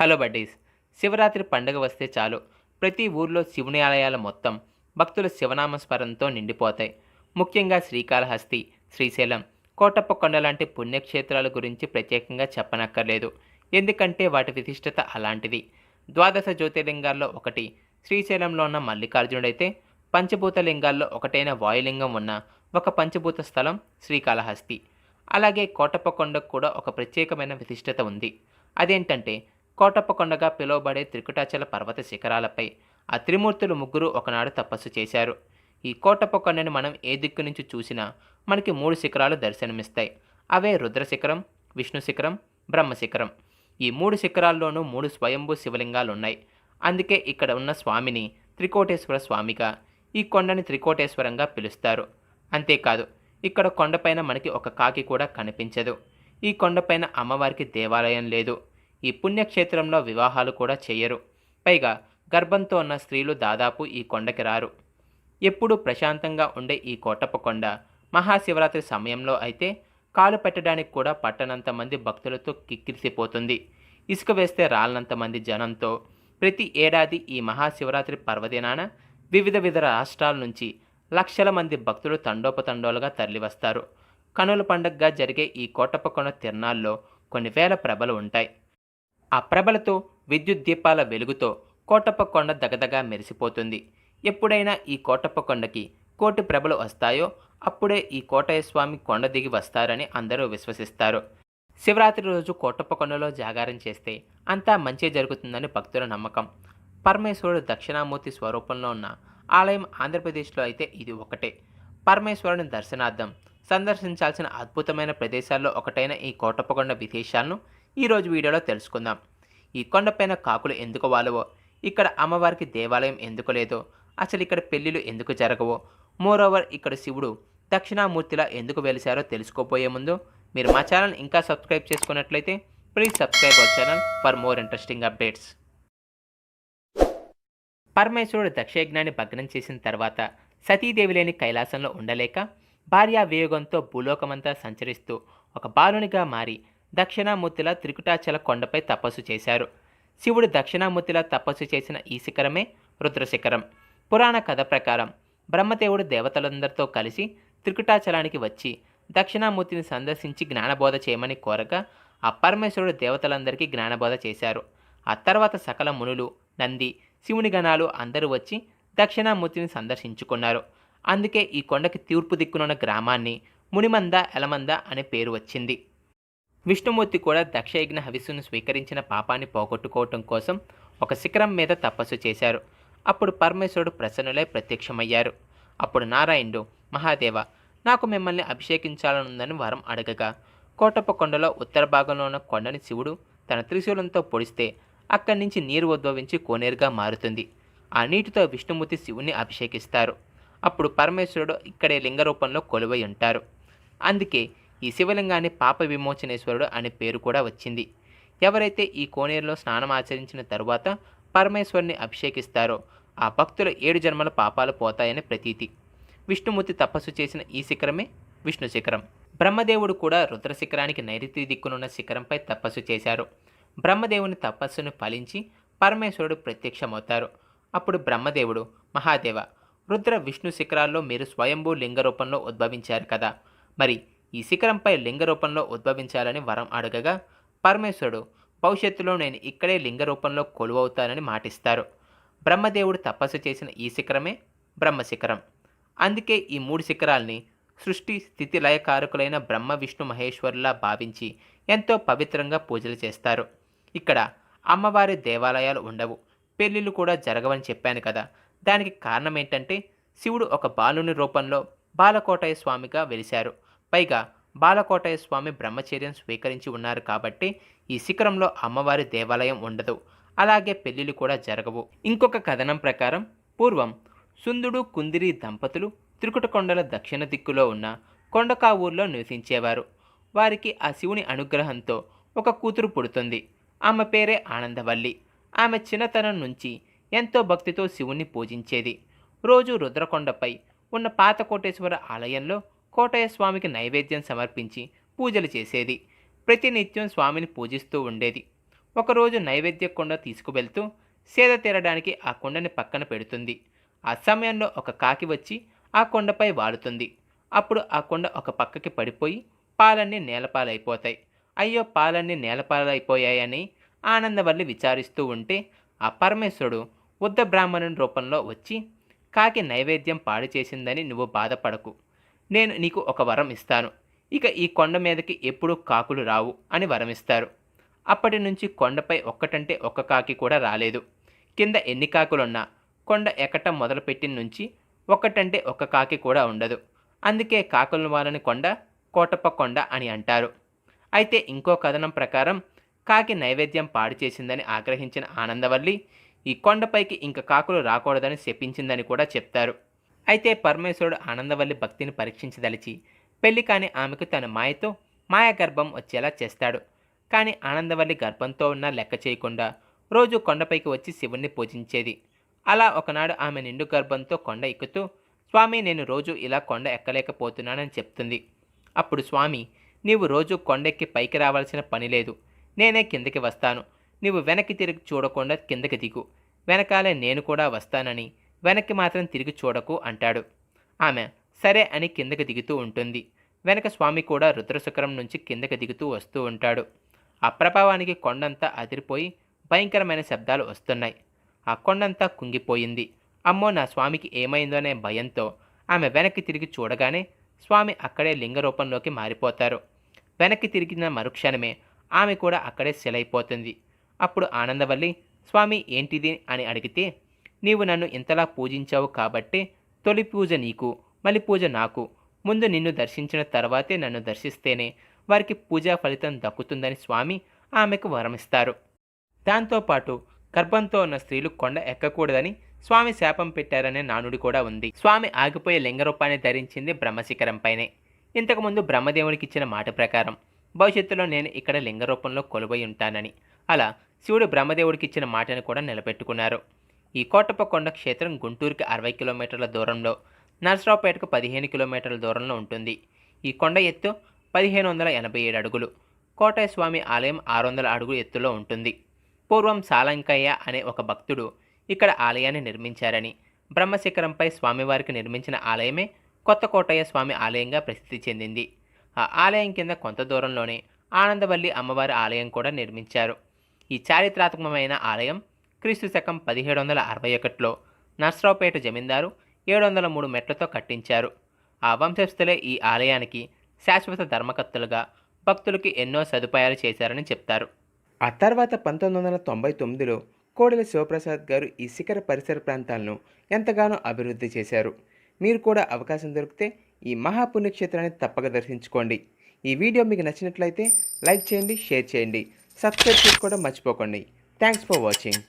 Hello buddies. Shivaratri పండుగ వస్తే చాలు. ప్రతి ఊర్లో శివుని ఆలయాల మొత్తం భక్తుల శివనామస్మరణతో నిండిపోతాయి. ముఖ్యంగా శ్రీకాళహస్తి శ్రీశైలం కోటప్ప కొండ లాంటి పుణ్యక్షేత్రాల గురించి ప్రత్యేకంగా చెప్పనక్కర్లేదు. ఎందుకంటే వాటి విశిష్టత అలాంటిది. ద్వాదశ జ్యోతిర్లింగాల్లో ఒకటి శ్రీశైలంలో ఉన్న మల్లికార్జునుడైతే పంచభూత లింగాల్లో ఒకటైన వాయులింగం ఉన్న ఒక పంచభూత స్థలం శ్రీకాళహస్తి. అలాగే కోటప్ప కొండకు కూడా ఒక ప్రత్యేకమైన విశిష్టత ఉంది. అదేంటంటే కోటప్ప కొండగా పిలువబడే త్రికుటాచల పర్వత శిఖరాలపై ఆ త్రిమూర్తులు ముగ్గురు ఒకనాడు తపస్సు చేశారు. ఈ కోటప్ప కొండని మనం ఏ దిక్కు నుంచి చూసినా మనకి మూడు శిఖరాలు దర్శనమిస్తాయి. అవే రుద్ర శిఖరం విష్ణు శిఖరం బ్రహ్మ శిఖరం. ఈ మూడు శిఖరాల్లోనూ మూడు స్వయంభూ శివలింగాలు ఉన్నాయి అందుకే ఇక్కడ ఉన్న స్వామిని త్రికోటేశ్వర స్వామిగా ఈ కొండని త్రికోటేశ్వరంగా పిలుస్తారు. అంతేకాదు ఇక్కడ కొండపైన మనకి ఒక కాకి కూడా కనిపించదు. ఈ కొండపైన అమ్మవారికి దేవాలయం లేదు. ఈ పుణ్యక్షేత్రంలో వివాహాలు కూడా చేయరు. పైగా గర్భంతో ఉన్న స్త్రీలు దాదాపు ఈ కొండకి రారు. ఎప్పుడూ ప్రశాంతంగా ఉండే ఈ కోటప్ప కొండ మహాశివరాత్రి సమయంలో అయితే కాలు పెట్టడానికి కూడా పట్టనంత మంది భక్తులతో కిక్కిరిసిపోతుంది. ఇసుక వేస్తే రాలనంత మంది జనంతో ప్రతి ఏడాది ఈ మహాశివరాత్రి పర్వదినాన వివిధ వివిధ రాష్ట్రాల నుంచి లక్షల మంది భక్తులు తండోపతండోలుగా తరలివస్తారు. కనుల పండగగా జరిగే ఈ కోటప్ప కొండ తిరణాల్లో కొన్ని వేల ప్రభలు ఉంటాయి. ఆ ప్రభలతో విద్యుత్ దీపాల వెలుగుతో కోటప్ప కొండ దగదగా మెరిసిపోతుంది. ఎప్పుడైనా ఈ కోటప్ప కొండకి కోటి ప్రభలు వస్తాయో అప్పుడే ఈ కోటయ్యస్వామి కొండ దిగి వస్తారని అందరూ విశ్వసిస్తారు. శివరాత్రి రోజు కోటప్ప కొండలో జాగారం చేస్తే అంతా మంచి జరుగుతుందని భక్తుల నమ్మకం. పరమేశ్వరుడు దక్షిణామూర్తి స్వరూపంలో ఉన్న ఆలయం ఆంధ్రప్రదేశ్లో అయితే ఇది ఒకటే. పరమేశ్వరుని దర్శనార్థం సందర్శించాల్సిన అద్భుతమైన ప్రదేశాల్లో ఒకటైన ఈ కోటప్పకొండ విశేషాలను ఈరోజు వీడియోలో తెలుసుకుందాం. ఈ కొండపైన కాకులు ఎందుకు వాలవో? ఇక్కడ అమ్మవారికి దేవాలయం ఎందుకు లేదో? అసలు ఇక్కడ పెళ్ళిళ్ళు ఎందుకు జరగవో? మోరోవర్ ఇక్కడ శివుడు దక్షిణామూర్తిలా ఎందుకు వెలిశారో తెలుసుకోబోయే ముందు మీరు మా ఛానల్ ఇంకా సబ్స్క్రైబ్ చేసుకున్నట్లయితే please subscribe our channel for more interesting updates పరమేశ్వరుడు దక్షయజ్ఞాన్ని భగ్నం చేసిన తర్వాత సతీదేవి లేని కైలాసంలో ఉండలేక భార్యా వియోగంతో భూలోకమంతా సంచరిస్తూ ఒక బాలునిగా మారి దక్షిణామూర్తిలా త్రికుటాచల కొండపై తపస్సు చేశారు. శివుడు దక్షిణామూర్తిలా తపస్సు చేసిన ఈ శిఖరమే రుద్రశిఖరం. పురాణ కథ ప్రకారం బ్రహ్మదేవుడు దేవతలందరితో కలిసి త్రికుటాచలానికి వచ్చి దక్షిణామూర్తిని సందర్శించి జ్ఞానబోధ చేయమని కోరగా ఆ పరమేశ్వరుడు దేవతలందరికీ జ్ఞానబోధ చేశారు. ఆ తర్వాత సకల మునులు నంది శివుని గణాలు అందరూ వచ్చి దక్షిణామూర్తిని సందర్శించుకున్నారు. అందుకే ఈ కొండకి తూర్పు దిక్కునున్న గ్రామాన్ని మునిమంద ఎలమంద అనే పేరు వచ్చింది. విష్ణుమూర్తి కూడా దక్షయజ్ఞ హవిస్సును స్వీకరించిన పాపాన్ని పోగొట్టుకోవటం కోసం ఒక శిఖరం మీద తపస్సు చేశారు. అప్పుడు పరమేశ్వరుడు ప్రసన్నులై ప్రత్యక్షమయ్యారు. అప్పుడు నారాయణుడు మహాదేవ నాకు మిమ్మల్ని అభిషేకించాలనుందని వరం అడగగా కోటప్ప కొండలో ఉత్తర భాగంలో ఉన్న కొండని శివుడు తన త్రిశూలంతో పొడిస్తే అక్కడి నుంచి నీరు ఉద్భవించి కోనేరుగా మారుతుంది. ఆ నీటితో విష్ణుమూర్తి శివుని అభిషేకిస్తారు. అప్పుడు పరమేశ్వరుడు ఇక్కడే లింగ రూపంలో కొలువై ఉంటారు. అందుకే ఈ శివలింగాన్ని పాప విమోచనేశ్వరుడు అనే పేరు కూడా వచ్చింది. ఎవరైతే ఈ కోనేరులో స్నానం ఆచరించిన తరువాత పరమేశ్వరుని అభిషేకిస్తారో ఆ భక్తుల ఏడు జన్మల పాపాలు పోతాయని ప్రతీతి. విష్ణుమూర్తి తపస్సు చేసిన ఈ శిఖరమే విష్ణు శిఖరం. బ్రహ్మదేవుడు కూడా రుద్ర శిఖరానికి నైరుతి దిక్కునున్న శిఖరంపై తపస్సు చేశారు. బ్రహ్మదేవుని తపస్సును ఫలించి పరమేశ్వరుడు ప్రత్యక్షమవుతారు. అప్పుడు బ్రహ్మదేవుడు మహాదేవ రుద్ర విష్ణు శిఖరాల్లో మీరు స్వయంభూ లింగ రూపంలో ఉద్భవించారు కదా! మరి ఈ శిఖరంపై లింగ రూపంలో ఉద్భవించాలని వరం అడగగా పరమేశ్వరుడు భవిష్యత్తులో నేను ఇక్కడే లింగ రూపంలో కొలువవుతానని మాటిస్తారు. బ్రహ్మదేవుడు తపస్సు చేసిన ఈ శిఖరమే బ్రహ్మశిఖరం. అందుకే ఈ మూడు శిఖరాల్ని సృష్టి స్థితి లయకారకులైన బ్రహ్మ విష్ణు మహేశ్వరులా భావించి ఎంతో పవిత్రంగా పూజలు చేస్తారు. ఇక్కడ అమ్మవారి దేవాలయాలు ఉండవు. పెళ్ళిళ్ళు కూడా జరగవని చెప్పాను కదా! దానికి కారణం ఏంటంటే శివుడు ఒక బాలుని రూపంలో బాలకోటయ్య స్వామిగా వెలిశారు. పైగా బాలకోటయ్య స్వామి బ్రహ్మచర్యం స్వీకరించి ఉన్నారు కాబట్టి ఈ శిఖరంలో అమ్మవారి దేవాలయం ఉండదు. అలాగే పెళ్ళిళ్ళు కూడా జరగవు. ఇంకొక కథనం ప్రకారం పూర్వం సుందుడు కుందిరి దంపతులు త్రికుటకొండల దక్షిణ దిక్కులో ఉన్న కొండకావూరులో నివసించేవారు. వారికి ఆ శివుని అనుగ్రహంతో ఒక కూతురు పుడుతుంది. ఆమె పేరే ఆనందవల్లి. ఆమె చిన్నతనం నుంచి ఎంతో భక్తితో శివుణ్ణి పూజించేది. రోజు రుద్రకొండపై ఉన్న పాత కోటేశ్వర ఆలయంలో కోటయ్య స్వామికి నైవేద్యం సమర్పించి పూజలు చేసేది. ప్రతినిత్యం స్వామిని పూజిస్తూ ఉండేది. ఒకరోజు నైవేద్య కొండ తీసుకువెళ్తూ సేద తీరడానికి ఆ కొండని పక్కన పెడుతుంది. ఆ సమయంలో ఒక కాకి వచ్చి ఆ కొండపై వాలుతుంది అప్పుడు ఆ కొండ ఒక పక్కకి పడిపోయి పాలన్నీ నేలపాలైపోతాయి. అయ్యో పాలన్నీ నేలపాలైపోయాయని ఆనందవల్లి విచారిస్తూ ఉంటే ఆ పరమేశ్వరుడు ఉద్ద బ్రాహ్మణుని రూపంలో వచ్చి కాకి నైవేద్యం పాడు చేసిందని నువ్వు బాధపడకు. నేను నీకు ఒక వరం ఇస్తాను. ఇక ఈ కొండ మీదకి ఎప్పుడూ కాకులు రావు అని వరమిస్తారు. అప్పటి నుంచి కొండపై ఒక్కటంటే ఒక్క కాకి కూడా రాలేదు. కింద ఎన్ని కాకులున్నా కొండ ఎక్కటం మొదలుపెట్టిన నుంచి ఒక్కటంటే ఒక్క కాకి కూడా ఉండదు. అందుకే కాకులను వాలని కొండ కోటప్ప కొండ అని అంటారు. అయితే ఇంకో కథనం ప్రకారం కాకి నైవేద్యం పాడు చేసిందని ఆగ్రహించిన ఆనందవల్లి ఈ కొండపైకి ఇంక కాకులు రాకూడదని శపించిందని కూడా చెప్తారు. అయితే పరమేశ్వరుడు ఆనందవల్లి భక్తిని పరీక్షించదలిచి పెళ్ళి కాని ఆమెకు తన మాయతో మాయ గర్భం వచ్చేలా చేస్తాడు. కానీ ఆనందవల్లి గర్భంతో ఉన్న లెక్క చేయకుండా రోజు కొండపైకి వచ్చి శివుణ్ణి పూజించేది. అలా ఒకనాడు ఆమె నిండు గర్భంతో కొండ ఎక్కుతూ స్వామి నేను రోజు ఇలా కొండ ఎక్కలేకపోతున్నానని చెప్తుంది. అప్పుడు స్వామి నీవు రోజు కొండెక్కి పైకి రావాల్సిన పని లేదు. నేనే కిందకి వస్తాను. నీవు వెనక్కి తిరిగి చూడకుండా కిందకి దిగు. వెనకాలే నేను కూడా వస్తానని వెనక్కి మాత్రం తిరిగి చూడకు అంటాడు. ఆమె సరే అని కిందకి దిగుతూ ఉంటుంది. వెనక స్వామి కూడా రుద్రశుకరం నుంచి కిందకి దిగుతూ వస్తూ ఉంటాడు. ఆ ప్రభావానికి కొండంతా అదిరిపోయి భయంకరమైన శబ్దాలు వస్తున్నాయి. ఆ కొండంతా కుంగిపోయింది. అమ్మో నా స్వామికి ఏమైందోనే భయంతో ఆమె వెనక్కి తిరిగి చూడగానే స్వామి అక్కడే లింగ రూపంలోకి మారిపోతారు. వెనక్కి తిరిగిన మరుక్షణమే ఆమె కూడా అక్కడే సెలైపోతుంది అప్పుడు ఆనందవల్లి స్వామి ఏంటిది? అని అడిగితే నీవు నన్ను ఇంతలా పూజించావు కాబట్టే తొలి పూజ నీకు మలి పూజ నాకు. ముందు నిన్ను దర్శించిన తర్వాతే నన్ను దర్శిస్తేనే వారికి పూజా ఫలితం దక్కుతుందని స్వామి ఆమెకు వరమిస్తారు. దాంతోపాటు గర్భంతో ఉన్న స్త్రీలు కొండ ఎక్కకూడదని స్వామి శాపం పెట్టారనే నానుడి కూడా ఉంది. స్వామి ఆగిపోయే లింగరూపాన్ని ధరించింది బ్రహ్మశిఖరంపైనే ఇంతకుముందు బ్రహ్మదేవునికి ఇచ్చిన మాట ప్రకారం భవిష్యత్తులో నేను ఇక్కడ లింగ రూపంలో కొలువై ఉంటానని. అలా శివుడు బ్రహ్మదేవుడికి ఇచ్చిన మాటను కూడా నిలబెట్టుకున్నారు. ఈ కోటప్ప కొండ క్షేత్రం గుంటూరుకి అరవై కిలోమీటర్ల దూరంలో నరసరావుపేటకు పదిహేను కిలోమీటర్ల దూరంలో ఉంటుంది. ఈ కొండ ఎత్తు పదిహేను వందల ఎనభై ఏడు అడుగులు. కోటయ్య స్వామి ఆలయం ఆరు వందల అడుగులు ఎత్తులో ఉంటుంది. పూర్వం సాలంకయ్య అనే ఒక భక్తుడు ఇక్కడ ఆలయాన్ని నిర్మించారని బ్రహ్మశిఖరంపై స్వామివారికి నిర్మించిన ఆలయమే కొత్త కోటయ్య స్వామి ఆలయంగా ప్రసిద్ధి చెందింది. ఆ ఆలయం కింద కొంత దూరంలోనే ఆనందవల్లి అమ్మవారి ఆలయం కూడా నిర్మించారు. ఈ చారిత్రాత్మకమైన ఆలయం క్రీస్తు శకం పదిహేడు వందల అరవై ఒకటిలో నర్సరావుపేట జమీందారు ఏడు వందల మూడు మెట్లతో కట్టించారు. ఆ వంశస్థులే ఈ ఆలయానికి శాశ్వత ధర్మకర్తలుగా భక్తులకి ఎన్నో సదుపాయాలు చేశారని చెప్తారు. ఆ తర్వాత పంతొమ్మిది వందల తొంభై తొమ్మిదిలో కోడెల శివప్రసాద్ గారు ఈ శిఖర పరిసర ప్రాంతాలను ఎంతగానో అభివృద్ధి చేశారు. మీరు కూడా అవకాశం దొరికితే ఈ మహాపుణ్యక్షేత్రాన్ని తప్పక దర్శించుకోండి. ఈ వీడియో మీకు నచ్చినట్లయితే లైక్ చేయండి షేర్ చేయండి సబ్స్క్రైబ్ చేసుకోవడం మర్చిపోకండి. Thanks for watching.